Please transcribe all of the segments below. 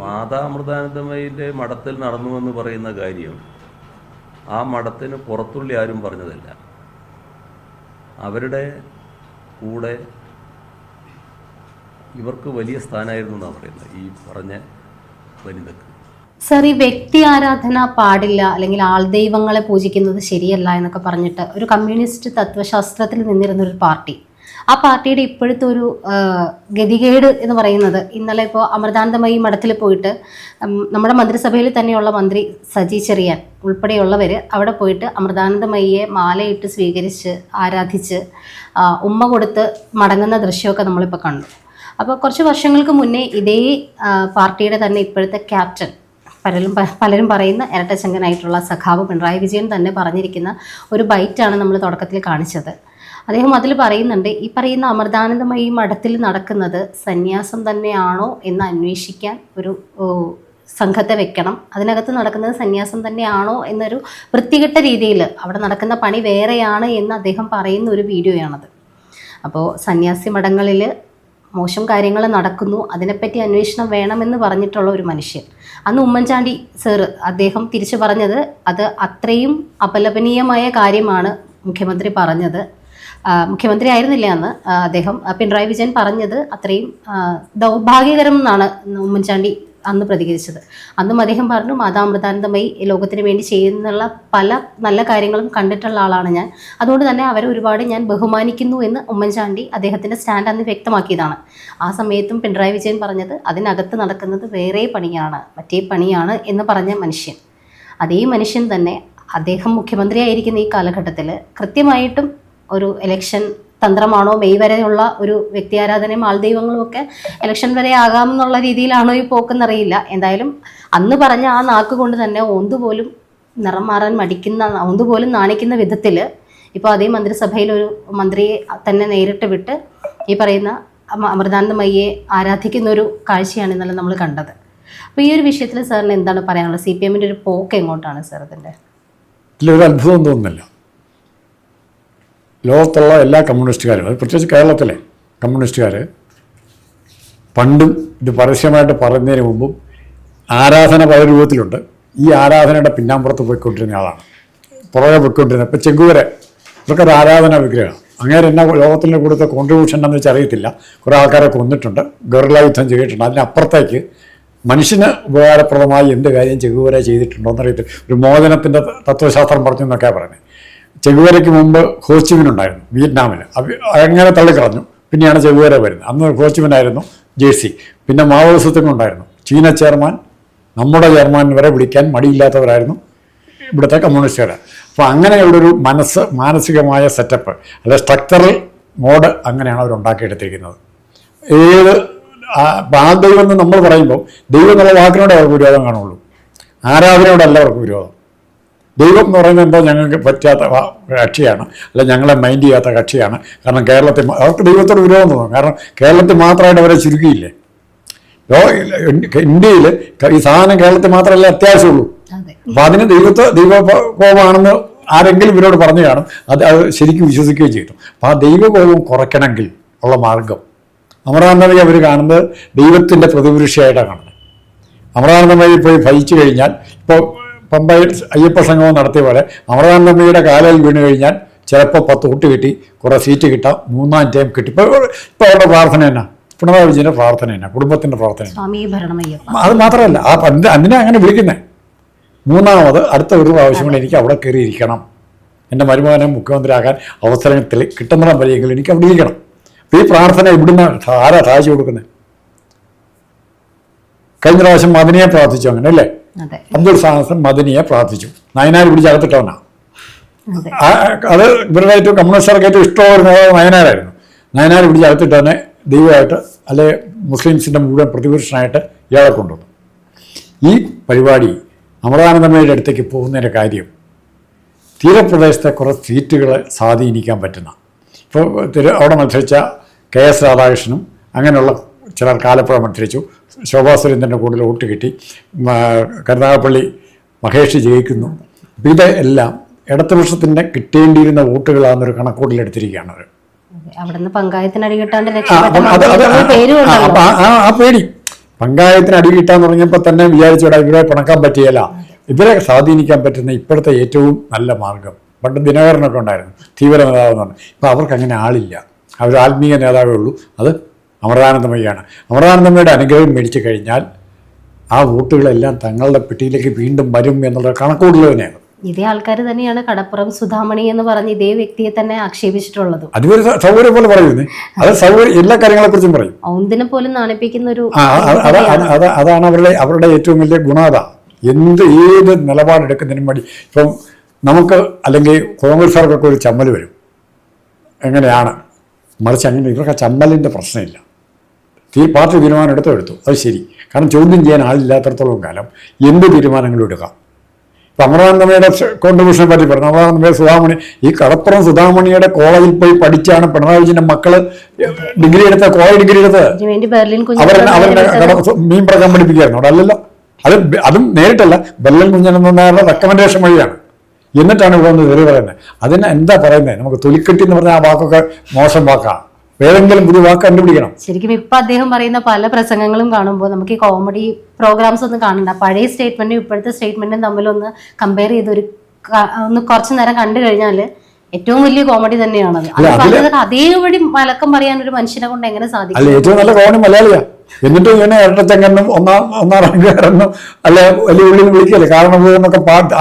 മാതാ അമൃതാനന്ദമയിന്റെ മഠത്തിൽ നടന്നുവെന്ന് പറയുന്ന കാര്യം ആ മഠത്തിന് പുറത്തുള്ളി ആരും പറഞ്ഞതല്ല. അവരുടെ കൂടെ ഇവർക്ക് വലിയ സ്ഥാനമായിരുന്നു എന്നാണ് പറയുന്നത് ഈ പറഞ്ഞ വനിതക്ക്. സർ ഈ വ്യക്തി ആരാധന പാടില്ല അല്ലെങ്കിൽ ആൾദൈവങ്ങളെ പൂജിക്കുന്നത് ശരിയല്ല എന്നൊക്കെ പറഞ്ഞിട്ട് ഒരു കമ്മ്യൂണിസ്റ്റ് തത്വശാസ്ത്രത്തിൽ നിന്നിരുന്ന ഒരു പാർട്ടി ആ പാർട്ടിയുടെ ഇപ്പോഴത്തെ ഒരു ഗതികേട് എന്ന് പറയുന്നത് ഇന്നലെ ഇപ്പോൾ അമൃതാനന്ദമയി മഠത്തിൽ പോയിട്ട് നമ്മുടെ മന്ത്രിസഭയിൽ തന്നെയുള്ള മന്ത്രി സജി ചെറിയാൻ ഉൾപ്പെടെയുള്ളവർ അവിടെ പോയിട്ട് അമൃതാനന്ദമയിയെ മാലയിട്ട് സ്വീകരിച്ച് ആരാധിച്ച് ഉമ്മ കൊടുത്ത് മടങ്ങുന്ന ദൃശ്യമൊക്കെ നമ്മളിപ്പോൾ കണ്ടു. അപ്പോൾ കുറച്ച് വർഷങ്ങൾക്ക് മുന്നേ ഇതേ പാർട്ടിയുടെ തന്നെ ഇപ്പോഴത്തെ ക്യാപ്റ്റൻ പലരും പലരും പറയുന്ന ഇരട്ടച്ചങ്കനായിട്ടുള്ള സഖാവ് പിണറായി വിജയൻ തന്നെ പറഞ്ഞിരിക്കുന്ന ഒരു ബൈറ്റാണ് നമ്മൾ തുടക്കത്തിൽ കാണിച്ചത്. അദ്ദേഹം അതിൽ പറയുന്നുണ്ട് ഈ പറയുന്ന അമൃതാനന്ദമയി മഠത്തിൽ നടക്കുന്നത് സന്യാസം തന്നെയാണോ എന്ന് അന്വേഷിക്കാൻ ഒരു സംഘത്തെ വെക്കണം. അതിനകത്ത് നടക്കുന്നത് സന്യാസം തന്നെയാണോ എന്നൊരു വൃത്തികെട്ട രീതിയിൽ അവിടെ നടക്കുന്ന പണി വേറെയാണ് എന്ന് അദ്ദേഹം പറയുന്ന ഒരു വീഡിയോയാണത്. അപ്പോൾ സന്യാസി മഠങ്ങളിൽ മോശം കാര്യങ്ങൾ നടക്കുന്നു അതിനെപ്പറ്റി അന്വേഷണം വേണമെന്ന് പറഞ്ഞിട്ടുള്ള ഒരു മനുഷ്യൻ. അന്ന് ഉമ്മൻചാണ്ടി സർ അദ്ദേഹം തിരിച്ചു പറഞ്ഞത് അത് അത്രയും അപലപനീയമായ കാര്യമാണ് മുഖ്യമന്ത്രി പറഞ്ഞത്. മുഖ്യമന്ത്രി ആയിരുന്നില്ല അന്ന് അദ്ദേഹം. പിണറായി വിജയൻ പറഞ്ഞത് അത്രയും ദൗർഭാഗ്യകരം എന്നാണ് ഉമ്മൻചാണ്ടി അന്ന് പ്രതികരിച്ചത്. അന്നും അദ്ദേഹം പറഞ്ഞു മാതാമൃതാനന്ദമായി ലോകത്തിന് വേണ്ടി ചെയ്യുന്നുള്ള പല നല്ല കാര്യങ്ങളും കണ്ടിട്ടുള്ള ആളാണ് ഞാൻ. അതുകൊണ്ട് തന്നെ അവരെ ഒരുപാട് ഞാൻ ബഹുമാനിക്കുന്നു എന്ന് ഉമ്മൻചാണ്ടി അദ്ദേഹത്തിന്റെ സ്റ്റാൻഡ് അന്ന് വ്യക്തമാക്കിയതാണ്. ആ സമയത്തും പിണറായി വിജയൻ പറഞ്ഞത് അതിനകത്ത് നടക്കുന്നത് വേറെ പണിയാണ് മറ്റേ പണിയാണ് എന്ന് പറഞ്ഞ മനുഷ്യൻ. അതേ മനുഷ്യൻ തന്നെ അദ്ദേഹം മുഖ്യമന്ത്രിയായിരിക്കുന്ന ഈ കാലഘട്ടത്തിൽ കൃത്യമായിട്ടും ഒരു ഇലക്ഷൻ തന്ത്രമാണോ? മെയ് വരെയുള്ള ഒരു വ്യക്തി ആരാധനയും ആൾദൈവങ്ങളും ഒക്കെ ഇലക്ഷൻ വരെ ആകാമെന്നുള്ള രീതിയിലാണോ ഈ പോക്കെന്നറിയില്ല. എന്തായാലും അന്ന് പറഞ്ഞ ആ നാക്ക് കൊണ്ട് തന്നെ ഓന്തുപോലും നിറം മാറാൻ മടിക്കുന്ന ഓന്തുപോലും നാണിക്കുന്ന വിധത്തിൽ ഇപ്പോൾ അതേ മന്ത്രിസഭയിൽ ഒരു മന്ത്രിയെ തന്നെ നേരിട്ട് വിട്ട് ഈ പറയുന്ന അമ- അമൃതാനന്ദമയ്യെ ആരാധിക്കുന്ന ഒരു കാഴ്ചയാണ് ഇന്നലെ നമ്മൾ കണ്ടത്. അപ്പോൾ ഈ ഒരു വിഷയത്തിൽ സാറിന് എന്താണ് പറയാനുള്ളത്? സി പി എമ്മിന്റെ ഒരു പോക്ക് എങ്ങോട്ടാണ് സാർ ഇതിന്റെ ഇതിലൊരു അത്ഭുതം തോന്നുന്നില്ല. ലോകത്തുള്ള എല്ലാ കമ്മ്യൂണിസ്റ്റുകാരും അത് പ്രത്യേകിച്ച് കേരളത്തിലെ കമ്മ്യൂണിസ്റ്റുകാർ പണ്ടും ഇത് പരസ്യമായിട്ട് പറയുന്നതിന് മുമ്പും ആരാധന പല രൂപത്തിലുണ്ട് ഈ ആരാധനയുടെ പിന്നാമ്പുറത്ത് പോയിക്കൊണ്ടിരുന്ന ആളാണ്. പുറകെ പോയിക്കൊണ്ടിരുന്നത് ഇപ്പം ചെങ്കുവരെ ഇതൊക്കെ ഒരു ആരാധന വിഗ്രഹമാണ് അങ്ങനെ എന്നാ ലോകത്തിന് കൊടുത്ത കോൺട്രിബ്യൂഷൻ എന്ന് വെച്ചാൽ അറിയത്തില്ല. കുറേ ആൾക്കാരെ കൊന്നിട്ടുണ്ട് ഗറില്ല യുദ്ധം ചെയ്തിട്ടുണ്ട്. അതിനപ്പുറത്തേക്ക് മനുഷ്യന് ഉപകാരപ്രദമായി എന്ത് കാര്യം ചെങ്കുവരെ ചെയ്തിട്ടുണ്ടോ എന്നറിയത്തില്ല. ഒരു മോചനത്തിന്റെ തത്വശാസ്ത്രം പറഞ്ഞു എന്നൊക്കെയാണ് പറയുന്നത്. ചെകുവരയ്ക്ക് മുമ്പ് ഹോച്ചിമിനുണ്ടായിരുന്നു വിയറ്റ്നാമിൽ അങ്ങനെ തള്ളിക്കളഞ്ഞു. പിന്നെയാണ് ചെഗുവേര വരുന്നത്. അന്ന് ഹോച്ചിമിനായിരുന്നു ജേഴ്സി. പിന്നെ മാവോയിസത്തിനും ഉണ്ടായിരുന്നു ചീന ചെയർമാൻ നമ്മുടെ ചെയർമാൻ വരെ വിളിക്കാൻ മടിയില്ലാത്തവരായിരുന്നു ഇവിടുത്തെ കമ്മ്യൂണിസ്റ്റുകാർ അപ്പോൾ അങ്ങനെയുള്ള ഒരു മനസ്സ് മാനസികമായ സെറ്റപ്പ് അല്ലെ സ്ട്രക്ചറൽ മോഡ് അങ്ങനെയാണ് അവർ ഉണ്ടാക്കിയെടുത്തിരിക്കുന്നത്. ഏത് ആ ദൈവം എന്ന് നമ്മൾ പറയുമ്പോൾ ദൈവം എന്നുള്ള വാക്കിനോടെ അവർക്ക് വിരോധം കാണുള്ളൂ ആരാധനയോടല്ല അവർക്ക് വിരോധം. ദൈവം എന്ന് പറയുന്നത് എന്തോ ഞങ്ങൾക്ക് പറ്റാത്ത കക്ഷിയാണ്. അല്ല ഞങ്ങളെ മൈൻഡ് ചെയ്യാത്ത കക്ഷിയാണ്. കാരണം കേരളത്തിൽ അവർക്ക് ദൈവത്തോട് വിരോധം തോന്നും. കാരണം കേരളത്തിൽ മാത്രമായിട്ട് അവരെ ചുരുക്കിയില്ലേ? ഇന്ത്യയിൽ ഈ സാധനം കേരളത്തിൽ മാത്രമല്ല അത്യാവശ്യമുള്ളൂ. അതെ. അപ്പൊ അതിന് ദൈവത്തെ ദൈവകോപമാണെന്ന് ആരെങ്കിലും ഇവരോട് പറഞ്ഞു കാണും. അത് അത് ശരിക്കും വിശ്വസിക്കുകയും ചെയ്തു. അപ്പോൾ ആ ദൈവകോപം കുറയ്ക്കണമെങ്കിൽ ഉള്ള മാർഗം. അമരാനന്ദമയെ അവർ കാണുന്നത് ദൈവത്തിന്റെ പ്രതിപുരുഷയായിട്ടാണ് കാണുന്നത്. അമരാനന്ദമയെ പോയി ഭയിച്ചു കഴിഞ്ഞാൽ ഇപ്പോൾ പമ്പയിൽ അയ്യപ്പ സംഗമം നടത്തിയ പോലെ അമൃതാനന്ദമ്മയുടെ കാലയിൽ വീണ് കഴിഞ്ഞാൽ ചിലപ്പോൾ പത്ത് കുട്ടി കിട്ടി കുറേ സീറ്റ് കിട്ടാം മൂന്നാം ടൈം കിട്ടി. ഇപ്പോൾ ഇപ്പോൾ അവരുടെ പ്രാർത്ഥന തന്നെ പിണറായി വിജയന്റെ പ്രാർത്ഥന തന്നെ കുടുംബത്തിന്റെ പ്രാർത്ഥന അത് മാത്രമല്ല ആ പണ്ട് അതിനെ അങ്ങനെ വിളിക്കുന്നത് മൂന്നാമത് അടുത്ത ഒരു പ്രാവശ്യം എനിക്ക് അവിടെ കയറിയിരിക്കണം എന്റെ മരുമകനെ മുഖ്യമന്ത്രിയാക്കാൻ അവസരത്തിൽ കിട്ടുന്നിടം വരെയെങ്കിലും എനിക്ക് അവിടെ ഇരിക്കണം. അപ്പോൾ ഈ പ്രാർത്ഥന ഇവിടുന്ന് ആരാ സഹായിച്ചു കൊടുക്കുന്നത് കഴിഞ്ഞ പ്രാവശ്യം മദനിയെ പ്രാർത്ഥിച്ചു അങ്ങനെ അല്ലേ? അബ്ദുൾ സാഹസൻ മദനിയെ പ്രാർത്ഥിച്ചു. നയനാർ പിടിച്ച് അകത്തിട്ടവനാ? അതെ. ഇവരുടെ ഏറ്റവും കമ്മ്യൂണിസ്റ്റുകാർക്ക് ഏറ്റവും ഇഷ്ടമുള്ള നേതാവ് നയനാരായിരുന്നു. നയനാർ പിടിച്ച് അകത്തിട്ടവനെ ദൈവമായിട്ട് അല്ലെ മുസ്ലിംസിന്റെ മുഴുവൻ പ്രതിപുരുഷനായിട്ട് ഇയാളെ കൊണ്ടുവന്നു. ഈ പരിപാടി അമൃതാനന്ദമയുടെ അടുത്തേക്ക് പോകുന്നതിന്റെ കാര്യം തീരപ്രദേശത്തെ കുറേ സീറ്റുകളെ സ്വാധീനിക്കാൻ പറ്റുന്ന. ഇപ്പോൾ തിരു അവിടെ മത്സരിച്ച കെ എസ് രാധാകൃഷ്ണനും അങ്ങനെയുള്ള ചിലർ കാലപ്പുഴ മത്സരിച്ചു. ശോഭാ സുരേന്ദ്രന്റെ കൂടുതൽ വോട്ട് കിട്ടി. കരുനാഗപ്പള്ളി മഹേഷ് ജയിക്കുന്നു. അപ്പോൾ ഇതെല്ലാം ഇടതുപക്ഷത്തിന് കിട്ടേണ്ടിയിരുന്ന വോട്ടുകളാണെന്നൊരു കണക്കൂട്ടിലെടുത്തിരിക്കുകയാണ് അവർ. അതെ. അവിടുന്ന് പങ്കായത്തിന് അടികിട്ടാണ്ട് ആ, പേടി. പങ്കായത്തിന് അടി കിട്ടാൻ തുടങ്ങിയപ്പോൾ തന്നെ വിചാരിച്ചോടാ ഇവരെ പിണക്കാൻ പറ്റിയല്ല. ഇവരെ സ്വാധീനിക്കാൻ പറ്റുന്ന ഇപ്പോഴത്തെ ഏറ്റവും നല്ല മാർഗം. പണ്ട് ദിനകരനൊക്കെ ഉണ്ടായിരുന്നു. തീവ്ര നേതാവ് എന്ന് പറഞ്ഞു. ഇപ്പം അവർക്ക് അങ്ങനെ ആളില്ല. അവർ ആത്മീയ നേതാവേ ഉള്ളൂ. അത് അമൃതാനന്ദമയ്യാണ്. അമൃതാനന്ദമയുടെ അനുഗ്രഹം മേടിച്ചു കഴിഞ്ഞാൽ ആ വോട്ടുകളെല്ലാം തങ്ങളുടെ പെട്ടിയിലേക്ക് വീണ്ടും വരും എന്നുള്ള കണക്കുകൂടുതൽ തന്നെയാണ് ഇതേ ആൾക്കാർ തന്നെയാണ് കടപ്പുറം സുധാമണി എന്ന് പറഞ്ഞ് ഇതേ വ്യക്തിയെ തന്നെ ആക്ഷേപിച്ചിട്ടുള്ളത്. അതുപോലെ സ- സൗകര്യം പോലെ പറയുന്നേ. അത് സൗകര്യം എല്ലാ കാര്യങ്ങളെക്കുറിച്ചും പറയും. ഒന്നിനെ പോലും നാണിപ്പിക്കുന്ന ഒരു അതാണ് അവരുടെ അവരുടെ ഏറ്റവും വലിയ ഗുണത. എന്ത് ഏത് നിലപാടെടുക്കുന്നതിനും വേണ്ടി ഇപ്പം നമുക്ക് അല്ലെങ്കിൽ കോൺഗ്രസ്സുകാർക്കൊക്കെ ഒരു ചമ്മൽ വരും. എങ്ങനെയാണ്? മറിച്ച് അങ്ങനെ ഇവർക്ക് ചമ്മലിന്റെ ചമ്മലിന്റെ പ്രശ്നമില്ല. തീ പാർട്ടി തീരുമാനം എടുത്തോ എടുത്തു. അത് ശരി. കാരണം ചോദ്യം ചെയ്യാൻ ആളില്ലാത്തടത്തോളം കാലം എന്ത് തീരുമാനങ്ങളും എടുക്കാം? ഇപ്പം അമൃതാനന്ദമയുടെ കോൺട്രിബ്യൂഷനെ പറ്റി പറഞ്ഞു. അമൃതാനന്ദമയ സുധാമണി ഈ കടപ്പുറം സുധാമണിയുടെ കോളേജിൽ പോയി പഠിച്ചാണ് പിണറായി വിജയന്റെ മക്കൾ ഡിഗ്രി എടുത്ത കോളേജ് ഡിഗ്രി എടുത്തത് അവർ അവരുടെ മീൻ പ്രകം പഠിപ്പിക്കുകയായിരുന്നു. അവിടെ അല്ലല്ലോ. അത് അതും നേരിട്ടല്ല. ബെല്ലൽ കുഞ്ഞനെന്നാരുടെ റെക്കമെൻഡേഷൻ വഴിയാണ്. എന്നിട്ടാണ് ഇവിടെ ഒന്ന് കയറി പറയുന്നത്. അതിന് എന്താ പറയുന്നത്? നമുക്ക് തൊലിക്കെട്ടി എന്ന് പറഞ്ഞാൽ ആ വാക്കൊക്കെ മോശം വാക്കാണ് ഏതെങ്കിലും പുതിയ വാക്ക് കണ്ടുപിടിക്കണം. ശരിക്കും ഇപ്പൊ അദ്ദേഹം പറയുന്ന പല പ്രസംഗങ്ങളും കാണുമ്പോൾ നമുക്ക് ഈ കോമഡി പ്രോഗ്രാംസ് ഒന്നും കാണണ്ട. പഴയ സ്റ്റേറ്റ്മെന്റും ഇപ്പോഴത്തെ സ്റ്റേറ്റ്മെന്റും തമ്മിലൊന്ന് കമ്പയർ ചെയ്ത് ഒരു ഒന്ന് കുറച്ചു നേരം കണ്ടു കഴിഞ്ഞാൽ ഏറ്റവും വലിയ കോമഡി തന്നെയാണ് അതേപടി മലക്കം പറയാൻ ഒരു മനുഷ്യനെ കൊണ്ട് എങ്ങനെ സാധിക്കും? ഏറ്റവും നല്ല കോമഡി മലയാളിയാ. എന്നിട്ടും ഇങ്ങനെ ഇരട്ടത്തെങ്ങനും ഒന്നാം ഒന്നാം റാങ്കുകാരെന്നും അല്ലെ വലിയ ഉള്ളിൽ വിളിക്കല്ലേ? കാരണം എന്നൊക്കെ പാട്ട്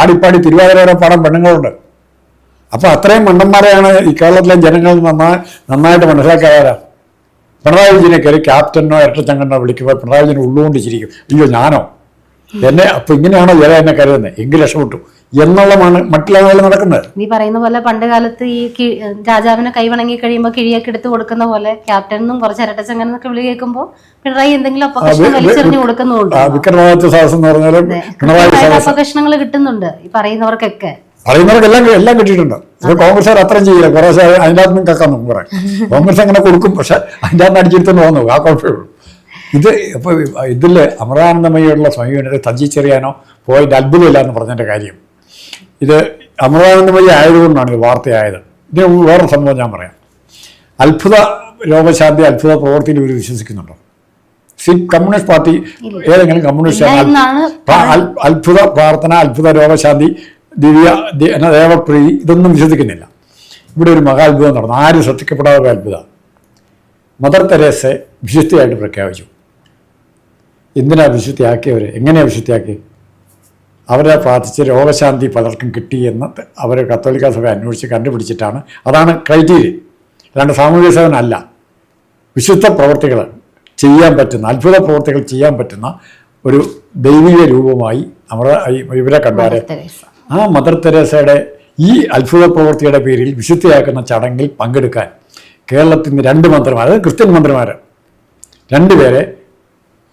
ആടിപ്പാടി തിരുവാതിരയുടെ പടം പെണ്ണുങ്ങളുണ്ട്. അപ്പൊ അത്രയും മണ്ടന്മാരെയാണ് ഈ കേരളത്തിലെ ജനങ്ങൾ നന്നായി നന്നായിട്ട് മനസ്സിലാക്കിയവരാ പിണറായി വിജയനെ കയറി ക്യാപ്റ്റനോ ഇരട്ടച്ചങ്ങനോ വിളിക്കുമ്പോൾ പിണറായി വിജയൻ ഉള്ളുകൊണ്ട് ചിരിക്കും അയ്യോ ഞാനോ? എന്നെ അപ്പൊ ഇങ്ങനെയാണോ ജന എന്നെ കരുതുന്നത് എങ്കിൽ രക്ഷപ്പെട്ടു. എന്നുള്ള മറ്റുള്ള നടക്കുന്നത്. നീ പറയുന്ന പോലെ പണ്ട് കാലത്ത് ഈ രാജാവിനെ കൈവണങ്ങി കഴിയുമ്പോൾ കിഴിയൊക്കെ എടുത്ത് കൊടുക്കുന്ന പോലെ ക്യാപ്റ്റനും കുറച്ച് ഇരട്ടച്ചങ്ങനെ എന്നൊക്കെ വിളി കേൾക്കുമ്പോൾ പിണറായി എന്തെങ്കിലും അപകർഷണം വലിച്ചെറിഞ്ഞു കൊടുക്കുന്നുണ്ട് എന്ന് അപകർഷണങ്ങൾ കിട്ടുന്നുണ്ട് ഈ പറയുന്നവർക്കൊക്കെ. പറയുന്നവർക്കെല്ലാം എല്ലാം കിട്ടിയിട്ടുണ്ട്. ഇത് കോൺഗ്രസ്സുകാർ അത്രയും ചെയ്യില്ല. കുറെ അതിന്റെ അകത്ത് നിന്ന് കക്കാൻ നോക്കും പറയാം കോൺഗ്രസ് അങ്ങനെ കൊടുക്കും പക്ഷെ അതിന്റെ അകത്ത് അടിച്ചെടുത്തോണ്ട് പോകുന്നു ആ കുഴപ്പമേ ഉള്ളൂ. ഇത് ഇപ്പോൾ ഇതിൽ അമൃതാനന്ദമയുള്ള സമീപനത്തെ തഞ്ചിച്ചെറിയാനോ പോയിട്ട് അത്ഭുതമില്ല എന്ന് പറഞ്ഞതിന്റെ കാര്യം. ഇത് അമൃതാനന്ദമയി ആയതുകൊണ്ടാണ് ഇത് വാർത്തയായത്. ഇതിന് വേറെ സംഭവം ഞാൻ പറയാം. അത്ഭുത രോഗശാന്തി അത്ഭുത പ്രവൃത്തിയിൽ ഇവർ വിശ്വസിക്കുന്നുണ്ടോ? സി കമ്മ്യൂണിസ്റ്റ് പാർട്ടി ഏതെങ്കിലും കമ്മ്യൂണിസ്റ്റ് അത്ഭുത പ്രാർത്ഥന അത്ഭുത രോഗശാന്തി ദിവ്യ ദേവപ്രീതി ഇതൊന്നും വിശ്വസിക്കുന്നില്ല. ഇവിടെ ഒരു മഹാത്ഭുതം നടന്നു. ആരും ശ്രദ്ധിക്കപ്പെടാത്ത ഒരു അത്ഭുതം. മദർ തെരേസെ വിശുദ്ധിയായിട്ട് പ്രഖ്യാപിച്ചു. എന്തിനാ വിശുദ്ധിയാക്കിയവർ എങ്ങനെയാണ് വിശുദ്ധിയാക്കി അവരെ പ്രാർത്ഥിച്ച് രോഗശാന്തി പലർക്കും കിട്ടി എന്ന് അവർ കത്തോലിക്ക സഭ അന്വേഷിച്ച് കണ്ടുപിടിച്ചിട്ടാണ്. അതാണ് ക്രൈറ്റീരിയൻ അല്ലാണ്ട് സാമൂഹിക സേവനമല്ല വിശുദ്ധ പ്രവർത്തികൾ ചെയ്യാൻ പറ്റുന്ന അത്ഭുത പ്രവർത്തികൾ ചെയ്യാൻ പറ്റുന്ന ഒരു ദൈവിക രൂപമായി നമ്മുടെ ഇവരെ കണ്ടാരെ. ആ മദർ തെരേസയുടെ ഈ അത്ഭുത പ്രവൃത്തിയുടെ പേരിൽ വിശുദ്ധിയാക്കുന്ന ചടങ്ങിൽ പങ്കെടുക്കാൻ കേരളത്തിൽ നിന്ന് രണ്ട് മന്ത്രിമാർ അതായത് ക്രിസ്ത്യൻ മന്ത്രിമാർ രണ്ടുപേരെ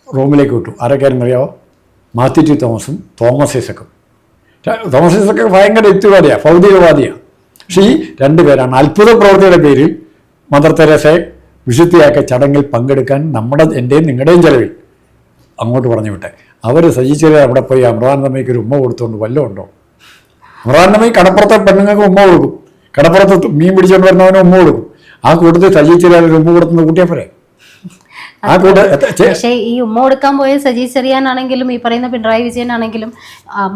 റോമിലേക്ക് വിട്ടു. ആരൊക്കെയായിരുന്നു അറിയാമോ മാത്യു ടി തോമസും തോമസ് ഐസക്കും. തോമസ് ഐസക്ക് ഭയങ്കര യുക്തിവാദിയാണ് ഭൗതികവാദിയാണ് പക്ഷേ ഈ രണ്ടുപേരാണ് അത്ഭുത പ്രവൃത്തിയുടെ പേരിൽ മദർ തെരേസയെ വിശുദ്ധിയാക്കിയ ചടങ്ങിൽ പങ്കെടുക്കാൻ നമ്മുടെ എന്റെയും നിങ്ങളുടെയും ചെലവിൽ അങ്ങോട്ട് പറഞ്ഞു വിട്ടെ അവർ സജിച്ചേരി അവിടെ പോയി അമൃതാനന്ദമയ്ക്ക് ഒരു ഉമ്മ കൊടുത്തുകൊണ്ട് വല്ലതും ഉണ്ടോ? അമൃതാനന്ദമയി കടപ്പുറത്തെ പെണ്ണുങ്ങൾക്ക് ഉമ്മ കൊടുക്കും. കടപ്പുറത്ത് മീൻ പിടിച്ചുകൊണ്ട് വരുന്നവന് ഉമ്മ കൊടുക്കും. ആ കൂട്ടത്തിൽ സജിച്ചേരി ഒരു ഉമ്മ കൊടുത്തുന്നത് കൂട്ടിയാൽ പോരെ ആ കൂട്ട എത്ര- ചെ- പക്ഷേ ഈ ഉമ്മ കൊടുക്കാൻ പോയ സജി ചെറിയാനാണെങ്കിലും ഈ പറയുന്ന പിണറായി വിജയൻ ആണെങ്കിലും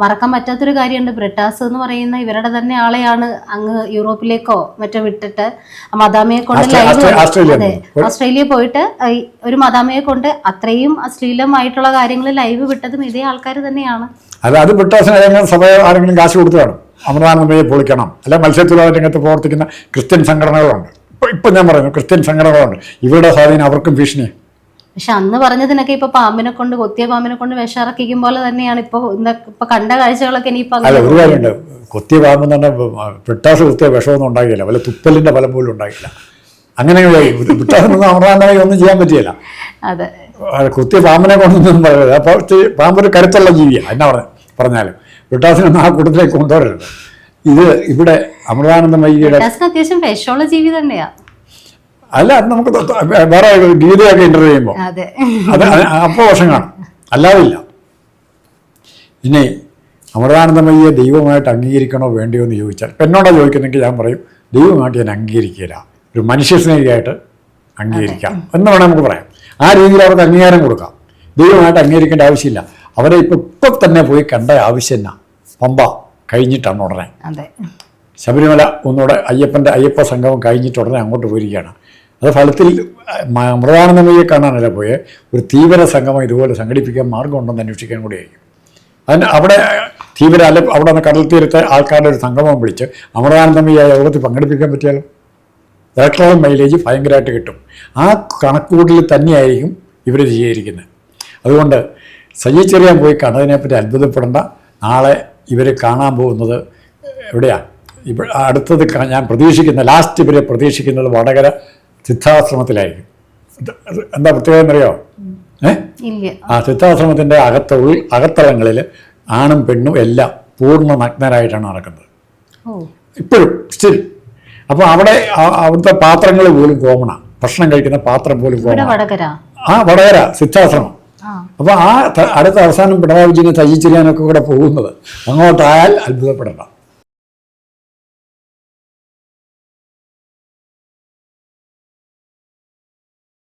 മറക്കാൻ പറ്റാത്തൊരു കാര്യമുണ്ട്. ബ്രിട്ടാസ് എന്ന് പറയുന്ന ഇവരുടെ തന്നെ ആളെയാണ് അങ്ങ് യൂറോപ്പിലേക്കോ മറ്റോ വിട്ടിട്ട് മദാമയെ കൊണ്ട് ലൈവ് അതെ ഓസ്ട്രേലിയ പോയിട്ട് ഒരു മദാമയെ കൊണ്ട് അത്രയും അശ്ലീലമായിട്ടുള്ള കാര്യങ്ങൾ ലൈവ് വിട്ടതും ഇതേ ആൾക്കാർ തന്നെയാണ്. അത് അത് ബ്രിട്ടാസിന് സഭ ആരെങ്കിലും കാശ് കൊടുത്തതാണ് അമൃതാനന്ദയെ പൊളിക്കണം. അല്ലെ മത്സ്യത്തൊഴിലാളി രംഗത്ത് പ്രവർത്തിക്കുന്ന ക്രിസ്ത്യൻ സംഘടനകളുണ്ട്. ഇപ്പം ഇപ്പം ഞാൻ പറയുന്നു ക്രിസ്ത്യൻ സംഘടനകളുണ്ട്. ഇവരുടെ സ്വാധീനം അവർക്കും ഭീഷണിയാണ് പക്ഷെ അന്ന് പറഞ്ഞതിനൊക്കെ ഇപ്പൊ പാമ്പിനെ കൊണ്ട് കൊത്തിയ പാമ്പിനെ കൊണ്ട് വിഷറക്കിക്കും പോലെ തന്നെയാണ് ഇപ്പൊ ഇപ്പൊ കണ്ട കാഴ്ചകളൊക്കെ ഇനിയിപ്പോ ഒരു കാര്യമുണ്ട്. കൊത്തിയ പാമ്പ് തന്നെ പിട്ടാസ് കൊത്തിയ വിഷമൊന്നും ഉണ്ടാകില്ല. വല്ല തുപ്പലിന്റെ ഫലം പോലും ഉണ്ടാകില്ല. അങ്ങനെ പിട്ടാസിനൊന്നും അമൃതാനന്ദമയി ഒന്നും ചെയ്യാൻ പറ്റിയില്ല. അതെ. കൊത്തിയ പാമ്പിനെ കൊണ്ടൊന്നും പറയരുത്. അപ്പോൾ പാമ്പ് ഒരു കരുത്തുള്ള ജീവിയാണ് എന്നാ പറഞ്ഞ പറഞ്ഞാലും. പിട്ടാസിനൊന്നും ആ കൂട്ടത്തിലേക്ക് കൊണ്ടുവരരുത്. ഇത് ഇവിടെ അമൃതാനന്ദമയ്യയുടെ അത്യാവശ്യം വിഷമുള്ള ജീവി തന്നെയാ. അല്ല അത് നമുക്ക് വേറെ ഗീതയൊക്കെ ഇന്റർവ്യൂ ചെയ്യുമ്പോൾ അതെ. അപ്പോൾ വർഷം കാണും. അല്ലാതില്ല. ഇനി അമൃതാനന്ദമയ്യെ ദൈവമായിട്ട് അംഗീകരിക്കണോ വേണ്ടിയോ എന്ന് ചോദിച്ചാൽ ഇപ്പം എന്നോടാ ചോദിക്കുന്നെങ്കിൽ ഞാൻ പറയും ദൈവമായിട്ട് ഞാൻ അംഗീകരിക്കില്ല. ഒരു മനുഷ്യസ്നേഹിയായിട്ട് അംഗീകരിക്കാം. എന്ന് വേണം നമുക്ക് പറയാം. ആ രീതിയിൽ അവർക്ക് അംഗീകാരം കൊടുക്കാം. ദൈവമായിട്ട് അംഗീകരിക്കേണ്ട ആവശ്യമില്ല. അവരെ ഇപ്പം ഇപ്പം തന്നെ പോയി കണ്ട ആവശ്യം എന്നാ? പമ്പ കഴിഞ്ഞിട്ടാണ് ഉടനെ. ശബരിമല ഒന്നുകൂടെ അയ്യപ്പന്റെ അയ്യപ്പ സംഗമം കഴിഞ്ഞിട്ട് ഉടനെ അങ്ങോട്ട് പോയിരിക്കുകയാണ്. അത് ഫലത്തിൽ മൃതാനന്ദമയെ കാണാനല്ല പോയെ. ഒരു തീവ്ര സംഗമം ഇതുപോലെ സംഘടിപ്പിക്കാൻ മാർഗമുണ്ടെന്ന് അന്വേഷിക്കാൻ കൂടിയായിരിക്കും. അതിന് അവിടെ തീവ്ര അല്ല അവിടെ നിന്ന് കടൽ തീരത്തെ ആൾക്കാരുടെ ഒരു സംഗമം വിളിച്ച് അമൃതാനന്ദമയ യോഗത്തിൽ പങ്കെടുപ്പിക്കാൻ പറ്റിയാലും? ഇലക്ട്രോൺ മൈലേജ് ഭയങ്കരമായിട്ട് കിട്ടും. ആ കണക്കുകൂട്ടിൽ തന്നെയായിരിക്കും ഇവർ ചെയ്തിരിക്കുന്നത് അതുകൊണ്ട് സജീച്ചെറിയാൻ പോയി കണ്ടതിനെപ്പറ്റി അത്ഭുതപ്പെടേണ്ട. നാളെ ഇവർ കാണാൻ പോകുന്നത് എവിടെയാണ് ഇപ്പോൾ അടുത്തത് ഞാൻ പ്രതീക്ഷിക്കുന്ന ലാസ്റ്റ് ഇവരെ പ്രതീക്ഷിക്കുന്നത് വടകര സിദ്ധാശ്രമത്തിലായിരിക്കും ഇത് എന്താ പ്രത്യേകത എന്നറിയോ ഏഹ് ഇല്ല. ആ സിദ്ധാശ്രമത്തിന്റെ അകത്ത അകത്തളങ്ങളിൽ ആണും പെണ്ണും എല്ലാം പൂർണ നഗ്നരായിട്ടാണ് നടക്കുന്നത്. ഓ. ഇപ്പോഴും സ്റ്റിൽ അപ്പോൾ അവിടെ അവിടുത്തെ പാത്രങ്ങൾ പോലും കോമണാണ് ഭക്ഷണം കഴിക്കുന്ന പാത്രം പോലും കോമണ വടകര. ആ വടകര സിദ്ധാശ്രമം. ആ. അപ്പോൾ ആ അടുത്ത അവസാനം പിണറായി വിജയനെ തയ്യിച്ചിരിയാനൊക്കെ കൂടെ പോകുന്നത് അങ്ങോട്ടായാൽ അത്ഭുതപ്പെടേണ്ട.